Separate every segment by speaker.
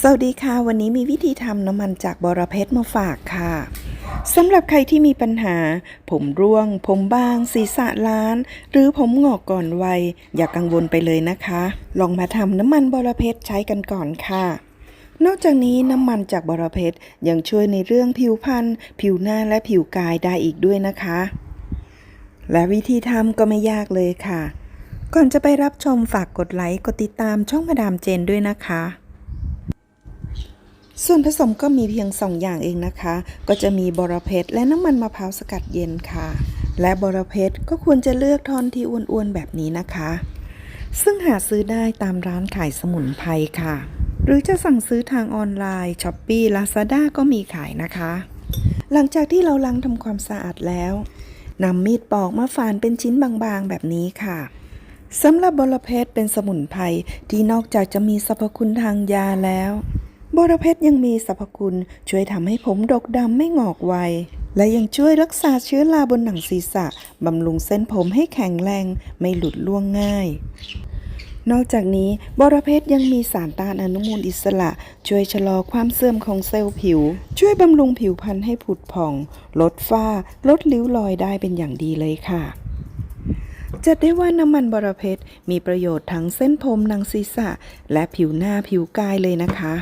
Speaker 1: สวัสดีค่ะ วันนี้มีวิธีทำน้ำมันจากบอระเพ็ดมาฝากค่ะสำหรับใครที่มีปัญหา ผมร่วง ผมบาง ศีรษะล้าน หรือผมหงอกก่อนวัย อย่ากกังวลไปเลยนะคะ ลองมาทำน้ำมันบอระเพ็ดใช้กันก่อนค่ะ นอกจากนี้น้ำมันจากบอระเพ็ดยังช่วยในเรื่องผิวพรรณผิวหน้าและผิวกายได้อีกด้วยนะคะ และวิธีทำก็ไม่ยากเลยค่ะ ก่อนจะไปรับชมฝากกดไลค์กดติดตามช่องมาดามเจนด้วยนะคะ ส่วนผสมก็มีเพียง 2 อย่างเองนะคะ ก็จะมีบอระเพ็ดและน้ำมันมะพร้าวสกัดเย็นค่ะ และบอระเพ็ดก็ควรจะเลือกท่อนที่อ้วนๆแบบนี้นะคะ ซึ่งหาซื้อได้ตามร้านขายสมุนไพรค่ะ หรือจะสั่งซื้อทางออนไลน์ช้อปปี้ลาซาด้าก็มีขายนะคะ หลังจากที่เราล้างทำความสะอาดแล้วนำมีดปอกมาฝานเป็นชิ้นบางๆแบบนี้ค่ะสำหรับบรเพชรเป็นสมุนไพรที่นอกจากจะมีสรรพคุณทางยาแล้ว บรเพชรยังมีสรรพคุณช่วยทำให้ผมดกดำไม่งอกไว และยังช่วยรักษาเชื้อราบนหนังศีรษะบำรุงเส้นผมให้แข็งแรงไม่หลุดล่วงง่าย นอกจากนี้บรเพชรยังมีสารต้านอนุมูลอิสระ ช่วยชะลอความเสื่อมของเซลล์ผิว ช่วยบำรุงผิวพรรณให้ผุดผ่อง ลดฝ้า ลดริ้วรอยได้เป็นอย่างดีเลยค่ะจัดได้ว่าน้ำมันบรเพชรมีประโยชน์ทั้งเส้นผมหนังศีรษะ และผิวหน้าผิวกายเลยนะคะ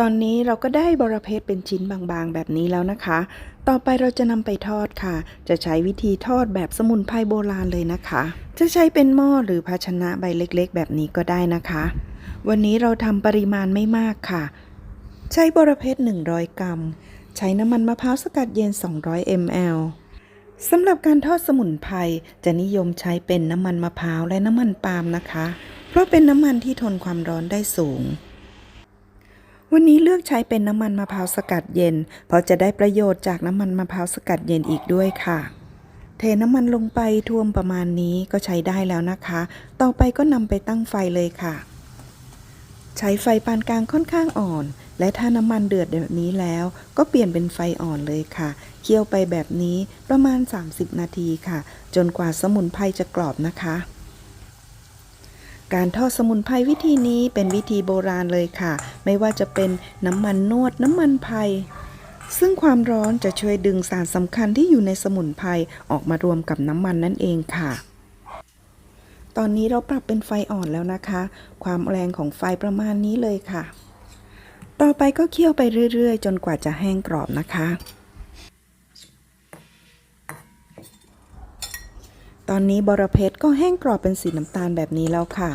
Speaker 1: ตอนนี้เราก็ได้บรเพชเป็นชิ้นบางๆ แบบนี้แล้วนะคะ ต่อไปเราจะนำไปทอดค่ะ จะใช้วิธีทอดแบบสมุนไพรโบราณเลยนะคะ จะใช้เป็นหม้อหรือภาชนะใบเล็กๆ แบบนี้ก็ได้นะคะ วันนี้เราทำปริมาณไม่มากค่ะ ใช้บรเพช100 กรัม ใช้น้ำมันมะพร้าวสกัดเย็น 200 ml สำหรับการทอดสมุนไพรจะนิยมใช้เป็นน้ำมันมะพร้าวและน้ำมันปาล์มนะคะ เพราะเป็นน้ำมันที่ทนความร้อนได้สูง วันนี้เลือกใช้เป็นน้ำมันมะพร้าวสกัดเย็น เพราะจะได้ประโยชน์จากน้ำมันมะพร้าวสกัดเย็นอีกด้วยค่ะ เทน้ำมันลงไปท่วมประมาณนี้ก็ใช้ได้แล้วนะคะ ต่อไปก็นำไปตั้งไฟเลยค่ะ ใช้ไฟปานกลางค่อนข้างอ่อน และถ้าน้ำมันเดือดแบบนี้แล้ว ก็เปลี่ยนเป็นไฟอ่อนเลยค่ะ เคี่ยวไปแบบนี้ประมาณ 30 นาทีค่ะ จนกว่าสมุนไพรจะกรอบนะคะ การทอดสมุนไพรวิธีนี้เป็นวิธีโบราณเลยค่ะ ไม่ว่าจะเป็นน้ำมันนวดน้ำมันไพรซึ่งความร้อนจะช่วยดึงสารสำคัญที่อยู่ในสมุนไพรออกมารวมกับน้ำมันนั่นเองค่ะ ตอนนี้เราปรับเป็นไฟอ่อนแล้วนะคะ ความแรงของไฟประมาณนี้เลยค่ะ ต่อไปก็เคี่ยวไปเรื่อยๆ จนกว่าจะแห้งกรอบนะคะ อนนี้บรเพชรก็แห้งกรอบเป็นสีน้ำตาลแบบนี้แล้วค่ะ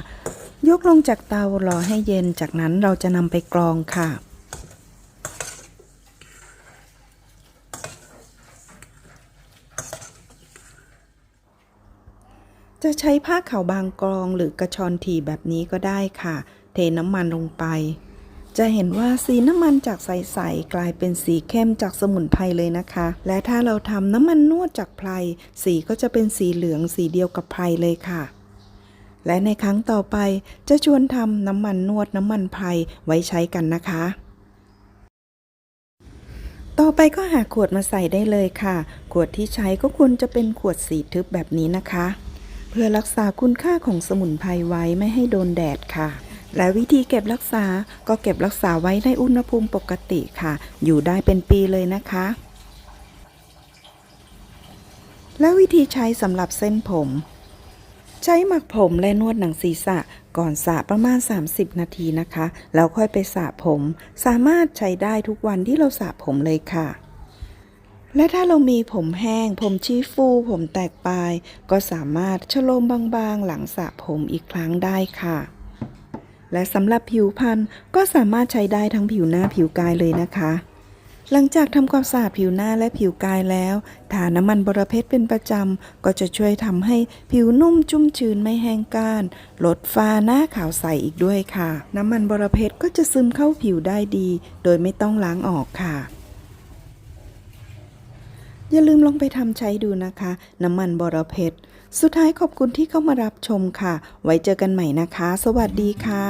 Speaker 1: ยกลงจากเตารอให้เย็นจากนั้นเราจะนำไปกรองค่ะจะใช้ผ้าขาวบางกรองหรือกระชอนถีแบบนี้ก็ได้ค่ะ เทน้ำมันลงไป จะเห็นว่าสีน้ำมันจากใสๆกลายเป็นสีเข้มจากสมุนไพรเลยนะคะ และถ้าเราทำน้ำมันนวดจากไพรสีก็จะเป็นสีเหลืองสีเดียวกับไพรเลยค่ะ และในครั้งต่อไปจะชวนทำน้ำมันนวดน้ำมันไพรไว้ใช้กันนะคะ ต่อไปก็หาขวดมาใส่ได้เลยค่ะ ขวดที่ใช้ก็ควรจะเป็นขวดสีทึบแบบนี้นะคะ เพื่อรักษาคุณค่าของสมุนไพรไว้ไม่ให้โดนแดดค่ะ และวิธีเก็บรักษาก็เก็บรักษาไว้ในอุณหภูมิปกติค่ะ อยู่ได้เป็นปีเลยนะคะ และวิธีใช้สำหรับเส้นผม ใช้หมักผมและนวดหนังศีรษะก่อนสระประมาณ 30 นาทีนะคะ แล้วค่อยไปสระผม สามารถใช้ได้ทุกวันที่เราสระผมเลยค่ะ และถ้าเรามีผมแห้ง ผมชี้ฟู ผมแตกปลาย ก็สามารถชโลมบางๆ หลังสระผมอีกครั้งได้ค่ะ และสำหรับผิวพรรณก็สามารถใช้ได้ทั้งผิวหน้าผิวกายเลยนะคะ หลังจากทำความสะอาดผิวหน้าและผิวกายแล้ว ทาน้ำมันบรเพชรเป็นประจำ ก็จะช่วยทำให้ผิวนุ่มชุ่มชื้นไม่แห้งก้าน ลดฝ้าหน้าขาวใสอีกด้วยค่ะ น้ำมันบรเพชรก็จะซึมเข้าผิวได้ดี โดยไม่ต้องล้างออกค่ะ อย่าลืมลองไปทำใช้ดูนะคะ น้ำมันบอระเพ็ดสุดท้ายขอบคุณที่เข้ามารับชมค่ะ ไว้เจอกันใหม่นะคะ สวัสดีค่ะ